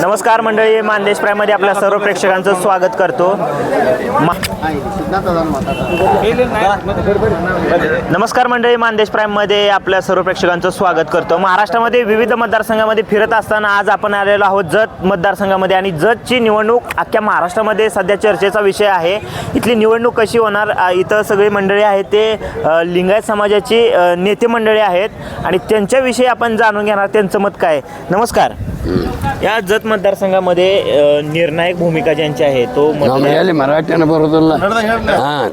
नमस्कार मंडळी मानदेश प्रायमध्ये आपल्या सर्व प्रेक्षकांचं स्वागत करतो. नमस्कार मंडळी मानदेश प्राईममध्ये आपल्या सर्व प्रेक्षकांचं स्वागत करतो. महाराष्ट्रामध्ये विविध मतदारसंघामध्ये फिरत असताना आज आपण आलेलो आहोत जत मतदारसंघामध्ये आणि जतची निवडणूक अख्ख्या महाराष्ट्रामध्ये सध्या चर्चेचा विषय आहे. इथली निवडणूक कशी होणार? इथं सगळी मंडळी आहेत ते लिंगायत समाजाची नेते मंडळी आहेत आणि त्यांच्याविषयी आपण जाणून घेणार. त्यांचं मत काय? आहे. नमस्कार या जत मतदारसंघामध्ये अ, निर्णायक भूमिका ज्यांची आहे तो ನಾವು मतदार ಹೇಳಿ ಮರಾಠಿನ ಬರೋದಿಲ್ಲ ಹಾಂ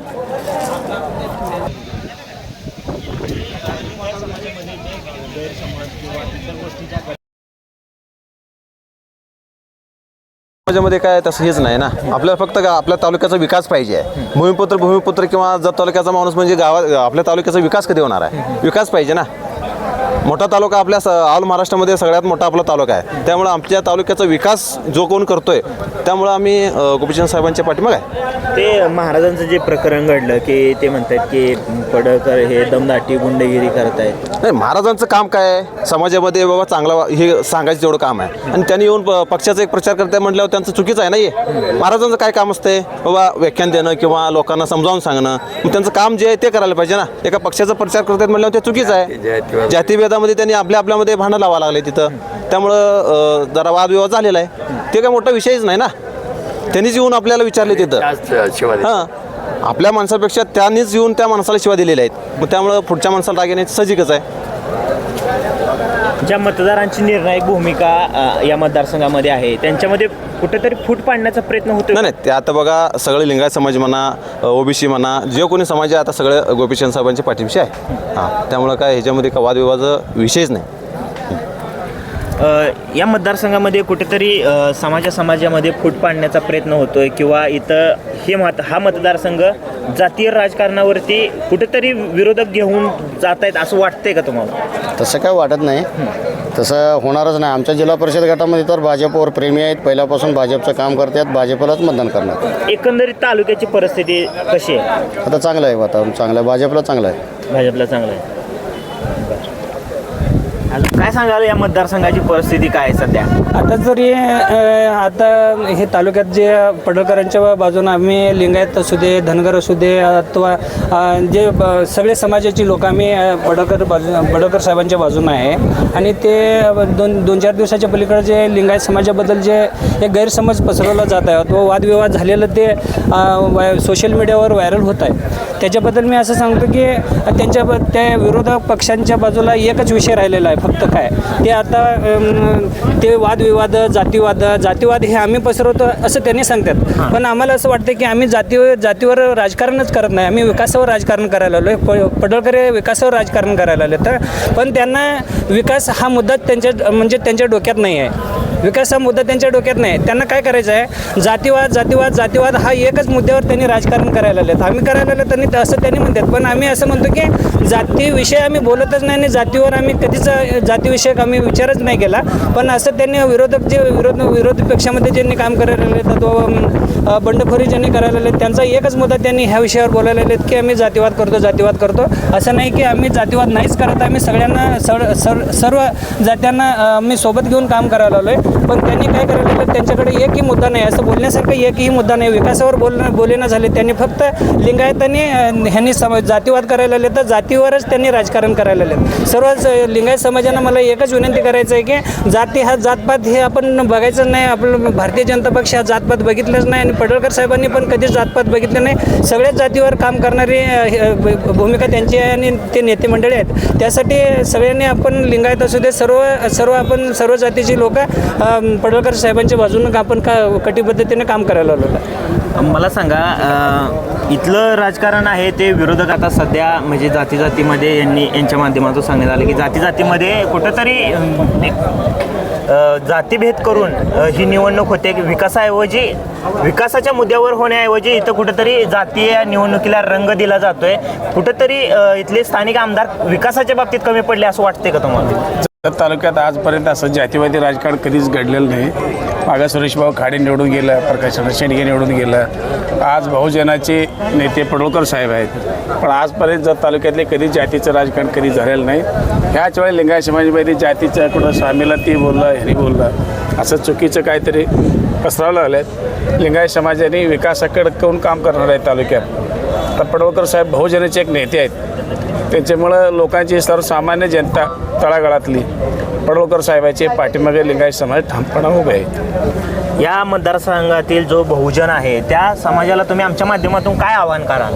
समाजामध्ये काय तसं हेच नाही ना आपल्याला फक्त गा- आपल्या तालुक्याचा विकास पाहिजे आहे भूमिपुत्र भूमिपुत्र किंवा जत तालुक्याचा माणूस म्हणजे गावात आपल्या तालुक्याचा विकास कधी होणार आहे विकास पाहिजे ना मोठा तालुका आपल्या स- ऑल महाराष्ट्रामध्ये सगळ्यात मोठा आपला तालुका आहे. त्यामुळे आमच्या तालुक्याचा विकास जो कोण करतोय त्यामुळे आम्ही गोपीचंद साहेबांच्या पाठीमाग आहे. ते महाराजांचं जे प्रकरण घडलं की ते म्हणतात की पडळकर हे दमदाटी गुंडगिरी करत आहेत नाही महाराजांचं काम काय आहे? समाजामध्ये बाबा चांगला हे सांगायचं तेवढं काम आहे. आणि त्यांनी येऊन पक्षाचा एक प्रचार करताय म्हटल्यावर त्यांचं चुकीचं आहे नाही महाराजांचं काय काम असते बाबा व्याख्यान देणं किंवा लोकांना समजावून सांगणं. त्यांचं काम जे आहे ते करायला पाहिजे ना. एका पक्षाचा प्रचार करतायत म्हटल्यावर ते चुकीचं आहे. जातीभेदामध्ये त्यांनी आपल्या आपल्यामध्ये भांडण लावा लागले तिथं. त्यामुळं अं, जरा वादविवाद झालेला आहे. ते काय मोठा विषयच नाही ना. त्यांनीच येऊन आपल्याला विचारले तिथं. हां. आपल्या माणसापेक्षा त्यांनीच येऊन त्या माणसाला शिवा दिलेल्या आहेत. मग त्यामुळं पुढच्या माणसाला राग येण्याची सजिकच आहे. ज्या मतदारांची निर्णायक भूमिका अ, या मतदारसंघामध्ये आहे त्यांच्यामध्ये कुठेतरी फूट पाडण्याचा प्रयत्न होतो नाही नाही ते आता बघा सगळे लिंगायत समाज म्हणा ओबीसी म्हणा जे कोणी समाज आहे आता सगळं गोपीचंद साहेबांच्या पाठीशी आहे. हां त्यामुळं काय ह्याच्यामध्ये का वादविवाद विषयच नाही. या मतदारसंघामध्ये कुठेतरी समाजा समाजामध्ये फूट पाडण्याचा प्रयत्न होतोय किंवा इथं हे मत हा मतदारसंघ जातीय राजकारणावरती कुठेतरी विरोधक घेऊन जात आहेत असं वाटतंय का तुम्हाला? तसं काय वाटत नाही. तसं होणारच नाही. आमच्या जिल्हा परिषद गटामध्ये तर भाजपवर प्रेमी आहेत. पहिल्यापासून भाजपचं काम करतात. भाजपलाच मतदान करणार. एकंदरीत तालुक्याची परिस्थिती कशी आहे? आता चांगलं आहे वातावरण. चांगलं आहे. भाजपला चांगलं आहे. भाजपला चांगलं आहे. अजून काय सांगाल या मतदारसंघाची परिस्थिती काय आहे सध्या? आता जरी अ, आता हे तालुक्यात जे पडळकरांच्या बाजूनं आम्ही लिंगायत असू दे धनगर असू दे अथवा अ, जे ब- सगळे समाजाची लोक आम्ही अ, पडळकर बाजू पडळकर साहेबांच्या बाजूनं आहे. आणि ते दोन दोन चार दिवसाच्या पलीकडे जे लिंगायत समाजाबद्दल जे एक गैरसमज पसरवला जात आहे तो वादविवाद झालेलं ते वाय सोशल मीडियावर व्हायरल होत आहे. त्याच्याबद्दल मी असं सांगतो की त्यांच्या त्या विरोधक पक्षांच्या बाजूला एकच विषय राहिलेला आहे फक्त काय? ते आता ते वादविवाद जातीवाद जातीवाद हे आम्ही पसरवतो असं त्यांनी सांगतात. पण आम्हाला असं वाटतं की आम्ही जातीवर जातीवर राजकारणच करत नाही. आम्ही विकासावर राजकारण करायला आलो आहे पडळकर हे विकासावर राजकारण करायला आले तर पण त्यांना विकास हा मुद्दा त्यांच्या म्हणजे त्यांच्या डोक्यात नाही आहे. विकास हा मुद्दा त्यांच्या डोक्यात नाही. त्यांना काय करायचं आहे? जातीवाद जातीवाद जातीवाद हा एकच मुद्द्यावर त्यांनी राजकारण करायला आलेत आम्ही करायला आलो त्यांनी असं त्यांनी म्हणतात. पण आम्ही असं म्हणतो की जातीविषयी आम्ही बोलतच नाही आणि जातीवर आम्ही कधीच जातीविषयक आम्ही विचारच नाही केला. पण असं त्यांनी विरोधक जे विरोध विरोधी पक्षामध्ये ज्यांनी काम करायला आले तो बंडखोरी ज्यांनी करायला आले त्यांचा एकच मुद्दा त्यांनी ह्या विषयावर बोलायला आहेत की आम्ही जातीवाद करतो जातीवाद करतो. असं नाही की आम्ही जातीवाद नाहीच करत आम्ही सगळ्यांना सर सर सर्व जात्यांना आम्ही सोबत घेऊन काम करायला आलो आहे पण त्यांनी काय करायला लागलं त्यांच्याकडे एकही मुद्दा नाही. असं बोलण्यासारखं एकही मुद्दा नाही. विकासावर बोलणं बोलेना झाले. त्यांनी फक्त लिंगायतांनी ह्यांनी सम जातीवाद करायला आले तर जातीवरच त्यांनी राजकारण करायला आले सर्वच लिंगायत समाजानं मला एकच विनंती करायचं आहे की जाती हा जातपात हे आपण बघायचं नाही. आपलं भारतीय जनता पक्ष हा जातपात बघितलंच नाही आणि पडळकर साहेबांनी पण कधीच जातपात बघितलं नाही. सगळ्याच जातीवर काम करणारी भूमिका त्यांची आहे आणि ते नेते मंडळी आहेत. त्यासाठी सगळ्यांनी आपण लिंगायत असू दे सर्व सर्व आपण सर्व जातीची लोक पडळकर साहेबांच्या बाजूनं आपण का कटिबद्धतेने काम करायला आलो. मला सांगा इथलं राजकारण आहे ते विरोधक आता सध्या म्हणजे जाती जातीमध्ये यांनी यांच्या माध्यमातून सांगण्यात आलं की जाती जातीमध्ये कुठंतरी जातीभेद करून ही निवडणूक होते. की विकासाऐवजी विकासाच्या मुद्द्यावर होण्याऐवजी इथं कुठंतरी जातीय निवडणुकीला रंग दिला जातोय. कुठंतरी इथले स्थानिक आमदार विकासाच्या बाबतीत कमी पडले असं वाटते का तुम्हाला? जत तालुक्यात आजपर्यंत असं जातीवादी राजकारण कधीच घडलेलं नाही. मागा सुरेशभाऊ खाडे निवडून गेलं प्रकाश शेंडगे निवडून गेलं. आज बहुजनाचे नेते पडोळकर साहेब आहेत. पण आजपर्यंत जत तालुक्यातले कधीच जातीचं राजकारण कधी झालेलं नाही. ह्याच वेळी लिंगाय समाजामध्ये जातीचं कुठं स्वामीला ती बोललं ह्यानी बोललं. असं चुकीचं काहीतरी पसरावं लागलं लिंगायत समाजाने विकासाकडे करून काम करणार आहे तालुक्यात. तर पडवळकर साहेब बहुजनाचे एक नेते आहेत. त्याच्यामुळं लोकांची सर्वसामान्य जनता तळागाळातली पडवळकर साहेबाचे पाठीमागे लिंगायत समाज ठामपणा उभे आहेत. या मतदारसंघातील जो बहुजन आहे त्या समाजाला तुम्ही आमच्या माध्यमातून काय आवाहन कराल?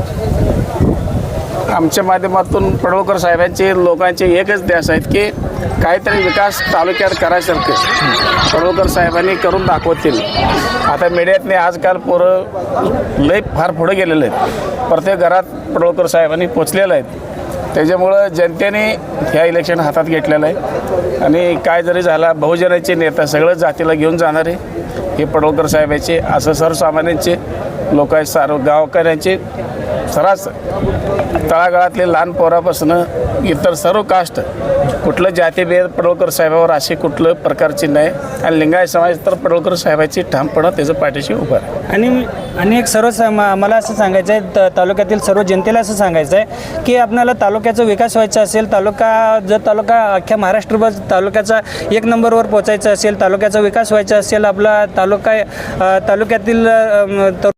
आमच्या माध्यमातून पडवळकर साहेबांचे लोकांचे एकच ध्यास आहेत की काहीतरी विकास तालुक्यात करायसारखे पडवळकर साहेबांनी करून दाखवतील. आता मीडियातने आजकाल पोरं लय फार पुढे गेलेले आहेत. प्रत्येक घरात पडवळकर साहेबांनी पोचलेलं आहेत. त्याच्यामुळं जनतेने ह्या इलेक्शन हातात घेतलेलं आहे. आणि काय जरी झाला बहुजनाचे नेता सगळं जातीला घेऊन जाणारे हे पडवळकर साहेबाचे असं सर्वसामान्यांचे लोक सार्व गावकऱ्यांचे सरास तळागाळातले लहान पोरापासून इतर सर्व कास्ट कुठलं जातीभेद पडवळकर साहेबावर असे कुठलं प्रकारचे नाही आणि लिंगायत समाज तर पडोळकर साहेबाची ठामपणं त्याचं पाठीशी उभं आहे आणि आणि एक सर्व स- मला असं सांगायचं आहे तालुक्यातील सर्व जनतेला असं सांगायचं आहे की आपल्याला तालुक्याचा विकास व्हायचा असेल तालुका जर तालुका अख्ख्या महाराष्ट्रभर तालुक्याचा एक नंबरवर पोचायचा असेल तालुक्याचा विकास व्हायचा असेल आपला तालुका तालुक्यातील तर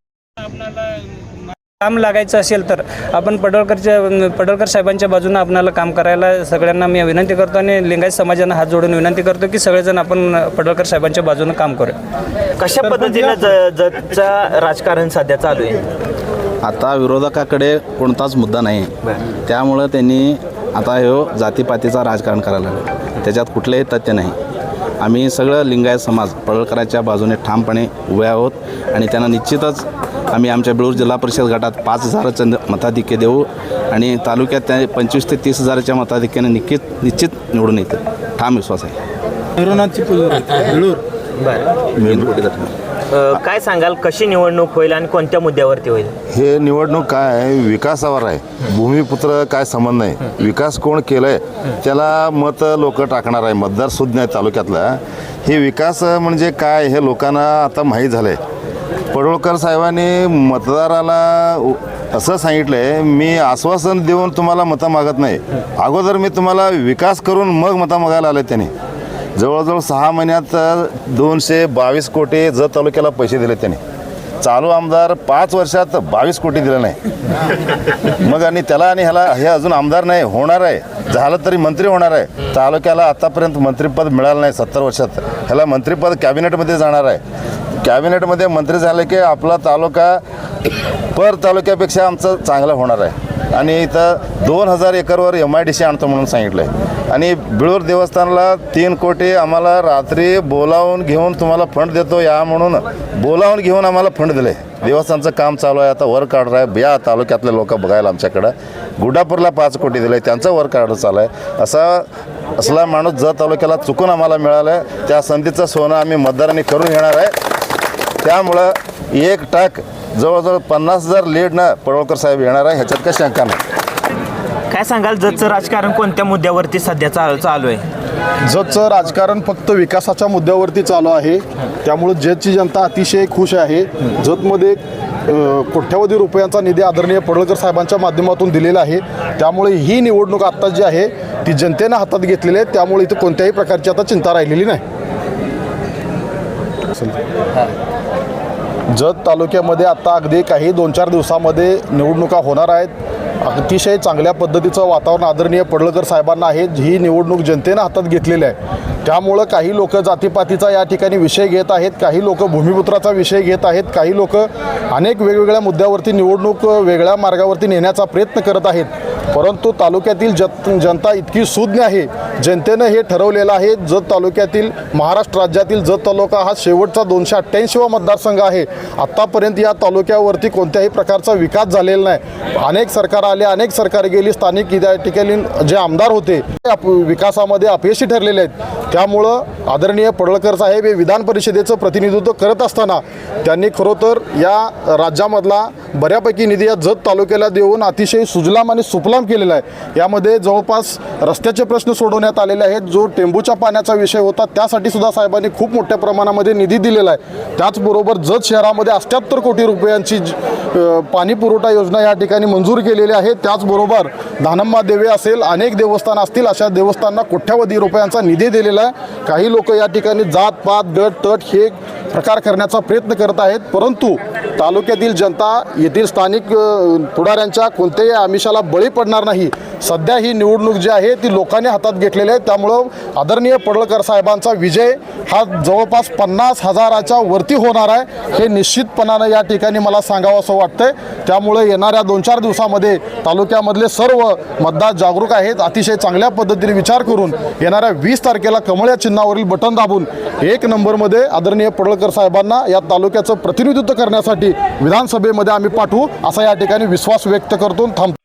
काम लागायचं असेल तर आपण पडळकरच्या पडळकर साहेबांच्या बाजूनं आपल्याला काम करायला सगळ्यांना मी विनंती करतो आणि लिंगायत समाजानं हात जोडून विनंती करतो की सगळेजण आपण पडळकर साहेबांच्या बाजूनं काम करूया. कशा पद्धतीनं ज जतचं राजकारण सध्या चालू आहे? आता विरोधकाकडे कोणताच मुद्दा नाही. त्यामुळं त्यांनी आता ह्यो जातीपातीचा राजकारण करायला लागलं. त्याच्यात कुठलेही तथ्य नाही. आम्ही सगळं लिंगायत समाज पडळकरांच्या बाजूने ठामपणे उभे आहोत आणि त्यांना निश्चितच आम्ही आमच्या बेळूर जिल्हा परिषद गटात पाच हजाराचं मताधिक्य देऊ आणि तालुक्यात त्या पंचवीस ते तीस हजाराच्या मताधिक्याने निश्चित निश्चित निवडून येते ठाम विश्वास आहे. कुठे अ, काय सांगाल कशी निवडणूक होईल आणि कोणत्या मुद्द्यावरती होईल? हे निवडणूक काय आहे? विकासावर आहे. भूमिपुत्र काय संबंध नाही. विकास कोण केलंय? त्याला मत लोक टाकणार आहे. मतदार सुज्ञ आहे तालुक्यातला. हे विकास म्हणजे काय? हे लोकांना आता माहीत झालं आहे पडोळकर साहेबांनी मतदाराला उ- असं सांगितलं आहे मी आश्वासन देऊन तुम्हाला मतं मागत नाही. अगोदर मी तुम्हाला विकास करून मग मतं मागायला आले त्यांनी. जवळजवळ सहा महिन्यात दोनशे बावीस कोटी जत तालुक्याला पैसे दिले त्यांनी. चालू आमदार पाच वर्षात बावीस कोटी दिले नाही. मग आणि त्याला आणि ह्याला हे अजून आमदार नाही होणार आहे. झालं तरी मंत्री होणार आहे. तालुक्याला आतापर्यंत मंत्रिपद मिळालं नाही सत्तर वर्षात. ह्याला मंत्रिपद कॅबिनेटमध्ये जाणार आहे. कॅबिनेटमध्ये मंत्री झाले की आपला तालुका पर तालुक्यापेक्षा आमचं चांगलं होणार आहे. आणि इथं दोन हजार एकरवर एम आय डी सी आणतो म्हणून सांगितलं आहे आणि बिळूर देवस्थानला तीन कोटी आम्हाला रात्री बोलावून घेऊन तुम्हाला फंड देतो या म्हणून बोलावून घेऊन आम्हाला फंड दिले. देवस्थानचं काम चालू आहे आता वर्क ऑर्डर आहे या तालुक्यातले लोक बघायला आमच्याकडं. गुडापूरला पाच कोटी दिले त्यांचं वर्क ऑर्डर चालू आहे. असा असला माणूस जत तालुक्याला चुकून आम्हाला मिळालं आहे त्या संधीचं सोनं आम्ही मतदारांनी करून घेणार आहे. त्यामुळं एक टाक जवळजवळ पन्नास हजार लीडनं पडवळकर साहेब येणार आहे ह्याच्यात काही शंका नाही. काय सांगाल जतचं राजकारण कोणत्या मुद्द्यावरती सध्या चालू चालू आहे? जतचं राजकारण फक्त विकासाच्या मुद्द्यावरती चालू आहे. त्यामुळे जतची जनता अतिशय खुश आहे. जतमध्ये कोट्यावधी रुपयांचा निधी आदरणीय पडळकर साहेबांच्या माध्यमातून दिलेला आहे. त्यामुळे ही निवडणूक आत्ता जी आहे ती जनतेनं हातात घेतलेली आहे. त्यामुळे इथं कोणत्याही प्रकारची आता चिंता राहिलेली नाही. जत तालुक्यामध्ये आता अगदी काही दोन चार दिवसामध्ये निवडणुका होणार आहेत. अतिशय चांगल्या पद्धतीचं वातावरण आदरणीय पडळकर साहेबांना आहे. ही निवडणूक जनतेनं हातात घेतलेली आहे. त्यामुळं काही लोक जातीपातीचा या ठिकाणी विषय घेत आहेत. काही लोक भूमिपुत्राचा विषय घेत आहेत. काही लोक अनेक वेगवेगळ्या मुद्द्यावरती निवडणूक वेगळ्या मार्गावरती नेण्याचा प्रयत्न करत आहेत. परंतु तालुक्यातील जत जनता इतकी सुज्ञ आहे. जनतेनं हे ठरवलेलं आहे जत तालुक्यातील महाराष्ट्र राज्यातील जत तालुका हा शेवटचा दोनशे अठ्ठ्याऐंशीवा मतदारसंघ आहे. आत्तापर्यंत या तालुक्यावरती कोणत्याही प्रकारचा विकास झालेला नाही. अनेक सरकार आले अनेक सरकार गेली स्थानिक या ठिकाणी जे आमदार होते ते विकासामध्ये अपयशी ठरलेले आहेत. त्यामुळं आदरणीय पडळकर साहेब हे विधान परिषदेचं प्रतिनिधित्व करत असताना त्यांनी खरोतर या राज्यामधला बऱ्यापैकी निधी या जत तालुक्याला देऊन अतिशय सुजलाम आणि सुफलाम केलेला आहे. यामध्ये जवळपास रस्त्याचे प्रश्न सोडवण्यात आलेले आहेत. जो टेंबूच्या पाण्याचा विषय होता त्यासाठी सुद्धा साहेबांनी खूप मोठ्या प्रमाणामध्ये निधी दिलेला आहे. त्याचबरोबर जत शहरामध्ये अठ्याहत्तर कोटी रुपयांची ज- पाणी पुरवठा योजना या ठिकाणी मंजूर केलेली आहे. त्याचबरोबर धानम्मा देवे असेल अनेक देवस्थान असतील अशा देवस्थानना कोट्यावधी रुपयांचा निधी दिलेला आहे. काही लोक या ठिकाणी जात पात गट तट हे प्रकार करण्याचा प्रयत्न करत आहेत. परंतु तालुक्यातील जनता येथील स्थानिक पुढाऱ्यांच्या कोणत्याही आमिषाला बळी पडणार नाही. सध्या ही निवडणूक जी आहे ती लोकांनी हातात घेतलेली आहे. त्यामुळं आदरणीय पडळकर साहेबांचा विजय हा जवळपास पन्नास हजाराच्या वरती होणार आहे. हे निश्चितपणानं या ठिकाणी मला सांगावं असं वाटतंय. त्यामुळे येणाऱ्या दोन चार दिवसामध्ये तालुक्यामधले सर्व मतदार जागरूक आहेत. अतिशय चांगल्या पद्धतीने विचार करून येणाऱ्या वीस तारखेला कमळ या चिन्हावरील बटन दाबून एक नंबरमध्ये आदरणीय पडळकर साहेबांना या तालुक्याचं प्रतिनिधित्व करण्यासाठी विधानसभेमध्ये आम्ही पाठवू असा या ठिकाणी विश्वास व्यक्त करतो थांबतो.